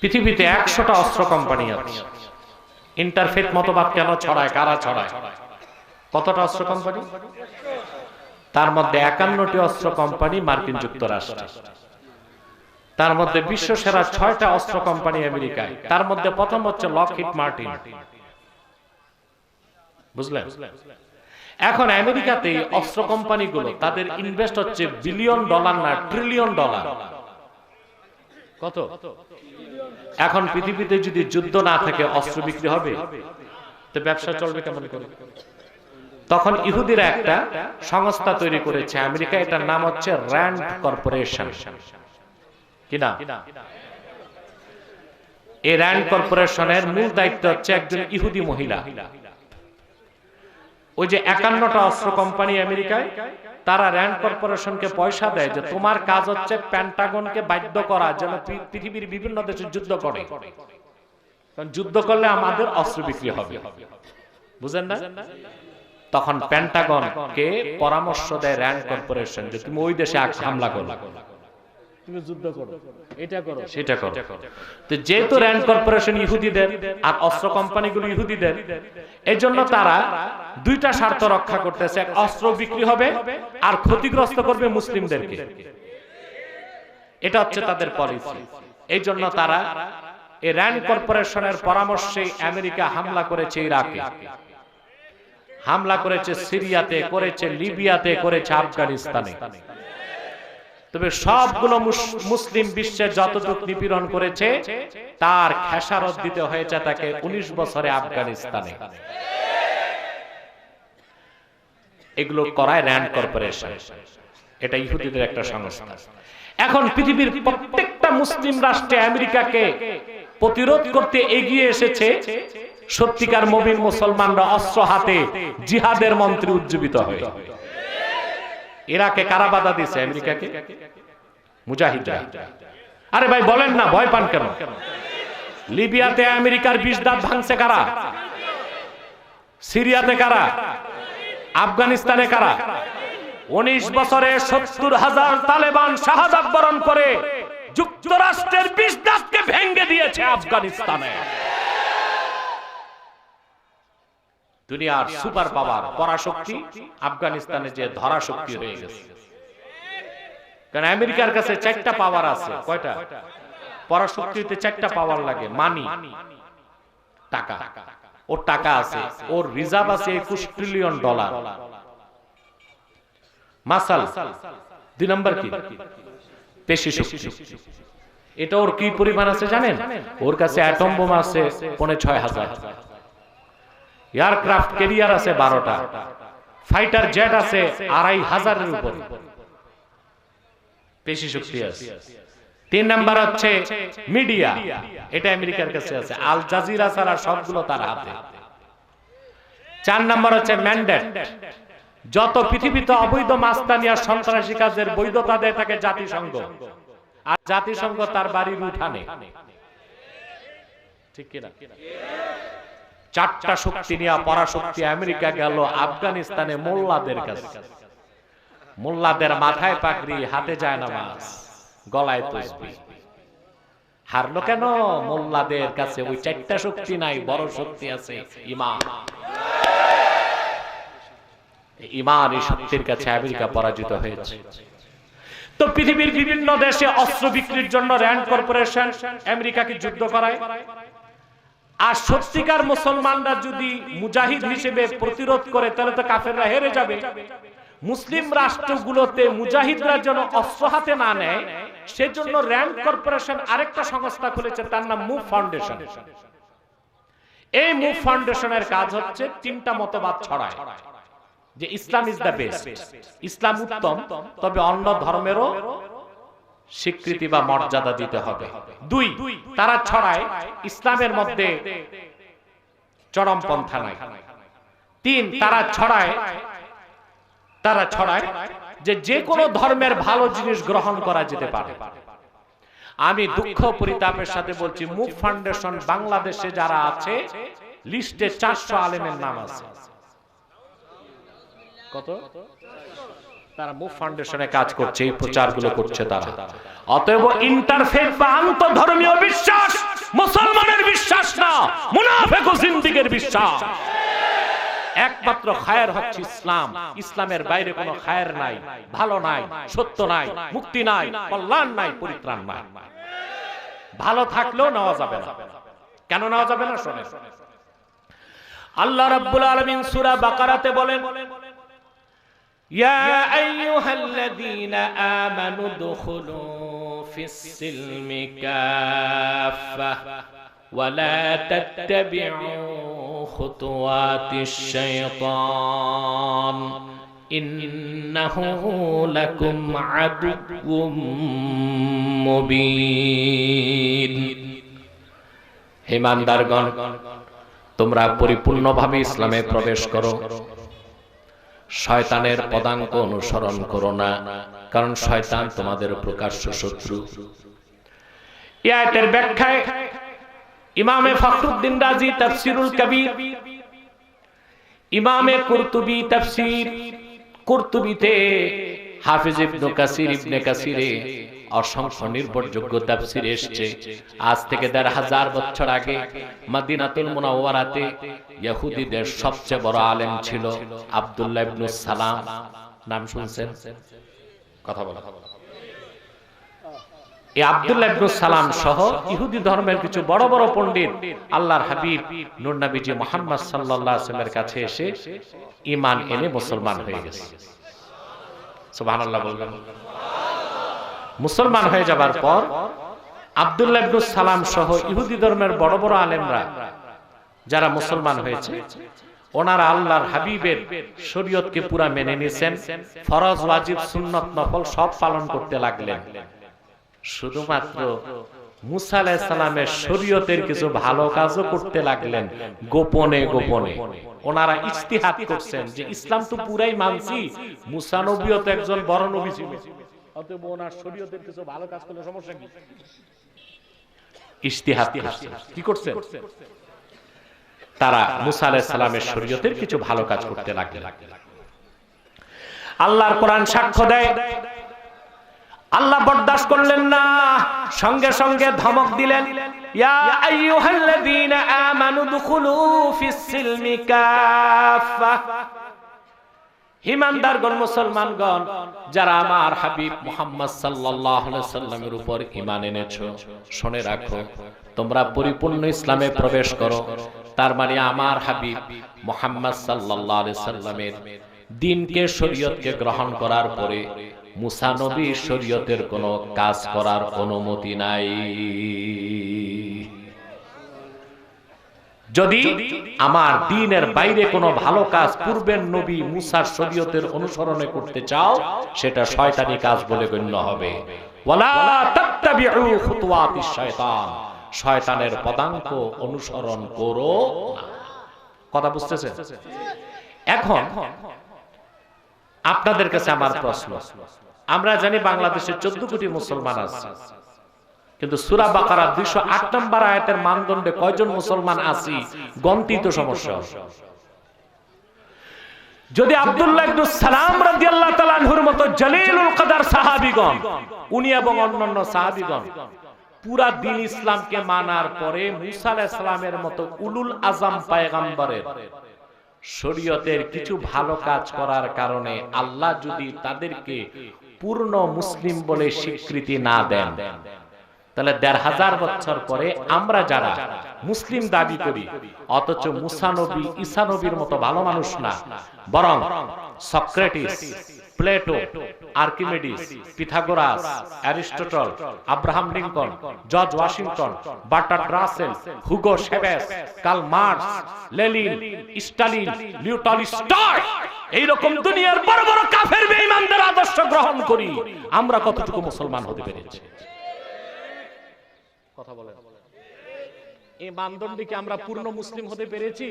পৃথিবীতে একশোটা অস্ত্র কোম্পানি আছে। ইন্টারফেথ মতবাদ কেন ছড়ায়? কারা ছড়ায়? কতটা অস্ত্র কোম্পানি? তার মধ্যে একান্নটি অস্ত্র কোম্পানি মার্কিন যুক্তরাষ্ট্র। তার মধ্যে বিশ্ব সেরা ছয়টা অস্ত্র কোম্পানি আমেরিকায়। তার মধ্যে প্রথম হচ্ছে লকহিট মার্টিন। বুঝলেন? এখন আমেরিকাতে অস্ত্র কোম্পানিগুলো, তাদের ইনভেস্ট হচ্ছে বিলিয়ন ডলার না ট্রিলিয়ন ডলার। কত? এখন পৃথিবীতে যদি যুদ্ধ না থাকে, অস্ত্র বিক্রি হবে? তো ব্যবসা চলবে কেমন করে? তখন ইহুদিরা একটা সংস্থা তৈরি করেছে আমেরিকা, এটার নাম হচ্ছে র্যান্ড কর্পোরেশন। কিনা এই র্যান্ড কর্পোরেশনের মূল দায়িত্ব হচ্ছে একজন ইহুদি মহিলা। ওই যে একান্নটা অস্ত্র কোম্পানি আমেরিকায়, তারা র্যান্ড কর্পোরেশনকে পয়সা দেয় যে তোমার কাজ হচ্ছে প্যান্টাগনকে বাধ্য করা, যেন পৃথিবীর বিভিন্ন দেশে যুদ্ধ করে। কারণ যুদ্ধ করলে আমাদের অস্ত্র বিক্রি হবে। বুঝেন না? তখন প্যান্টাগন কে পরামর্শ দেয় র্যান্ড কর্পোরেশন যে তুমি ওই দেশে হামলা করো। তুমি যুদ্ধ করো। এটা করো। সেটা করো। তো যেহেতু র্যান্ড কর্পোরেশন ইহুদিদের আর অস্ত্র কোম্পানিগুলো ইহুদিদের তারা দুইটা স্বার্থ রক্ষা করতেছে। এক, অস্ত্র বিক্রি হবে আর ক্ষতিগ্রস্ত করবে মুসলিমদেরকে। এটা হচ্ছে তাদের পলিসি এই জন্য তারা এই র্যান্ড কর্পোরেশনের পরামর্শে আমেরিকা হামলা করেছে ইরাকে। হামলা করেছে সিরিয়াতে, করেছে লিবিয়াতে, করেছে আফগানিস্তানে। তবে সবগুলো মুসলিম বিশ্বে যতটুকু নিপীড়ন করেছে, তার খেসারত দিতে হয়েছে তাকে ১৯ বছরে আফগানিস্তানে। এগুলো করায় র্যান্ড কর্পোরেশন। এটা ইহুদিদের একটা সংস্থা। এখন পৃথিবীর প্রত্যেকটা মুসলিম রাষ্ট্রে আমেরিকাকে প্রতিরোধ করতে এগিয়ে এসেছে সত্যিকার মবিন মুসলমানরা অস্ত্র হাতে জিহাদের মন্ত্রী উজ্জীবিত হয়ে। ইরাকে কারা বাধা দিয়েছে? আমেরিকাকে মুজাহিদরা আরে ভাই, বলেন না, ভয় পান কেন? লিবিয়াতে আমেরিকার বিষ দাঁত ভাঙছে কারা? সিরিয়াতে কারা? আফগানিস্তানে কারা? উনিশ বছরে সত্তর হাজার তালেবান শাহাদাত বরণ করে যুক্তরাষ্ট্রের বিষ দাঁতকে ভেঙ্গে দিয়েছে আফগানিস্তানে। দুনিয়ার সুপার পাওয়ার পরাশক্তি, আফগানিস্তানে যে ধরা শক্তি হয়ে গেছে। কারণ আমেরিকার কাছে চারটা পাওয়ার আছে। কয়টা? পরাশক্তিতে চারটা পাওয়ার লাগে মানি টাকা। ওর টাকা আছে, ওর রিজার্ভ আছে একুশ ট্রিলিয়ন ডলার মাসাল, দুই নম্বর কি? পেশি শক্তি। এটা ওর কি পরিমাণ আছে জানেন? ওর কাছে অ্যাটম বোমা আছে পনে ছয় হাজার। এয়ারক্রাফট ক্যারিয়ার আছে বারোটা। ফাইটার জেট আছে আড়াই হাজারের উপর। পেশি শক্তি আছে। তিন নাম্বার হচ্ছে মিডিয়া। এটা আমেরিকার কাছে আছে। আল জাজিরা ছাড়া সবগুলো তার হাতে। চার নাম্বার হচ্ছে ম্যান্ডেট যত পৃথিবীতে অবৈধ মাস্তানিয়া সন্ত্রাসী কাজের বৈধতা দেয় থাকে জাতিসংঘ। আর জাতিসংঘ তার বাড়ির উঠানে। ঠিক কিনা? চারটা শক্তি নিয়ে পরাশক্তি আমেরিকা গেল আফগানিস্তানে মোল্লাদের কাছে। মোল্লাদের মাথায় পাগড়ি, হাতে যায় নামাজ, গলায় তসবি। হারলো কেন? মোল্লাদের কাছে ওই চারটা শক্তি নাই, বড় শক্তি আছে, ইমান। ইমান এই শক্তির কাছে আমেরিকা পরাজিত হয়েছে। তো পৃথিবীর বিভিন্ন দেশে অস্ত্র বিক্রির জন্য র্যান্ড কর্পোরেশন আমেরিকাকে যুদ্ধ করায়। আর সত্যিকার মুসলমানরা যদি মুজাহিদ হিসেবে প্রতিরোধ করে, তাহলে তো কাফেররা হেরে যাবে। মুসলিম রাষ্ট্রগুলোতে মুজাহিদরা যেন অস্ত্র হাতে না নেয়, সেজন্য র্যান্ড কর্পোরেশন আরেকটা সংস্থা খুলেছে, তার নাম মুভ ফাউন্ডেশন। এই মুভ ফাউন্ডেশনের কাজ হচ্ছে তিনটা মতবাদ ছড়ায়, যে ইসলাম ইজ দ্য বেস্ট ইসলাম উত্তম, তবে অন্য ধর্মেরও স্বীকৃতি বা মর্যাদা দিতে হবে। দুই, তারা ছড়ায় ইসলামের মধ্যে চরমপন্থা নাই। তিন, তারা ছড়ায় তারা ছড়ায় যে যে কোনো ধর্মের ভালো জিনিস গ্রহণ করা যেতে পারে। আমি দুঃখ পরিতাপের সাথে বলছি, মুখ ফাউন্ডেশন বাংলাদেশে যারা আছে, লিস্টে চারশো আলেমের নাম আছে। কত? তারা মুভ ফাউন্ডেশনে কাজ করছে এই প্রচারগুলো করছে তারা। অতএব ইন্টারফেথ বা আন্তধর্মীয় বিশ্বাস মুনাফেক ও জিন্দিগের বিশ্বাস। একমাত্র খায়ের হচ্ছে ইসলাম। ইসলামের বাইরে কোনো খায়ের নাই ভালো নাই সত্য নাই মুক্তি নাই কল্যাণ নাই পরিত্রাণ নাই। ভালো থাকলেও নেওয়া যাবে না। কেন নেওয়া যাবে না শোনে আল্লাহ রাব্বুল আলামিন সূরা বাকারাতে বলেন يا أيها الذين آمنوا ادخلوا في السلم كافة ولا تتبعوا خطوات الشيطان إنه لكم عدو مبين হিমানদারগণ তোমরা পরিপূর্ণভাবে ইসলামে প্রবেশ করো শয়তানের পদাঙ্ক অনুসরণ করো না, কারণ শয়তান তোমাদের প্রকাশ্য শত্রু। ইয়াতের ব্যাখ্যায় ইমামে ফখরুদ্দিন রাজি তাফসিরুল কবির, ইমামে কুরতুবি তাফসির, কুরতুবিতে হাফিজ ইবনে কাসির ইবনে কাসিরে অসংখ্য নির্ভরযোগ্য তাফসির এসেছে। আজ থেকে দেড় হাজার বছর আগে মদিনাতুল মুনাওয়ারাতে ইহুদিদের সবচেয়ে বড় আলেম ছিল আব্দুল্লাহ ইবনে সালাম। নাম শুনছেন? কথা বলা। এই আব্দুল্লাহ ইবনে সালাম সহ ইহুদি ধর্মের কিছু বড় বড় পণ্ডিত আল্লাহর হাবিব নূর নবীজি মুহাম্মদ সাল্লাল্লাহু আলাইহি কাছে এসে ঈমান এনে মুসলমান হয়ে গেছে। সুবহানাল্লাহ বলবেন। মুসলমান হয়ে যাবার পর আব্দুল্লাহ সালাম সহ ইহুদি ধর্মের বড় বড় আলেমরা যারা মুসলমান হয়েছে, ওনারা আল্লাহর হাবিবের শরীয়তকে পুরা মেনে নিয়েছেন ফরজ, ওয়াজিব, সুন্নত সব পালন করতে লাগলেন। শুধুমাত্র মুসা শরীয়তের কিছু ভালো কাজও করতে লাগলেন, গোপনে গোপনে। ওনারা ইস্তিহাত করছেন যে ইসলাম তো পুরাই মানছি, মুসা নবীও তো একজন বড় নবী ছিল। অতএব ওনার শরীয়তের কিছু ভালো কাজ করলে সমস্যা কি? কি করছেন তারা মুসা আলাইহিস সালামের শরীয়তের কিছু ভালো কাজ করতে লাগলেন। আল্লাহর কোরআন সাক্ষ্য দেয়। আল্লাহ বরদাস্ত করলেন না। সঙ্গে সঙ্গে ধমক দিলেন। ইয়া আইয়ুহাল্লাযীনা আমানু দুখুলু ফিস সিলমি কাফা হিমানদারগণ মুসলমানগণ, যারা আমার হাবিব মুহাম্মদ সাল্লামের উপর ঈমান এনেছো, শুনে রাখো, তোমরা পরিপূর্ণ ইসলামে প্রবেশ করো। তার মানে আমার হাবিব মুহাম্মদ আলাইহি সাল্লামের দিনকে, শরীয়তকে গ্রহণ করার পরে মুসা নবী শরীয়তের কোনো কাজ করার অনুমতি নাই। যদি আমার দিনের বাইরে কোনো ভালো কাজ পূর্বের নবী মুসার শরীয়তের অনুসরণে করতে চাও, সেটা শয়তানি কাজ বলে গণ্য হবে। শয়তানের পদাঙ্ক অনুসরণ করো কথা বুঝতেছেন? এখন আপনাদের কাছে আমার প্রশ্ন। আমরা জানি বাংলাদেশে চোদ্দ কোটি মুসলমান আছে। কিন্তু সুরা বাকারা দুইশো আট নম্বর আয়াতের মানদণ্ডে কয়জন মুসলমান আছি? গন্তি তো সমস্যা। যদি আব্দুল্লাহ কিছু ভালো কাজ করার কারণে আল্লাহ যদি তাদেরকে পূর্ণ মুসলিম বলে স্বীকৃতি না দেন তাহলে দেড় হাজার বছর পরে আমরা যারা মুসলিম দাবি করি, অথচ মুসানবী ঈসানবীর মতো ভালো মানুষ না, বরং Socrates, Plato, Archimedes, Pythagoras, Aristotle, Abraham Lincoln, George Washington Bertrand Russell, Hugo Chavez Karl Marx Lenin Stalin Leo Tolstoy এইরকম দুনিয়ার বড় বড় কাফের বেঈমানদের আদর্শ গ্রহণ করি, আমরা কতটুকু মুসলমান হতে পেরেছি? কথা বলেন। এই মানদণ্ডে কি আমরা পূর্ণ মুসলিম হতে পেরেছি।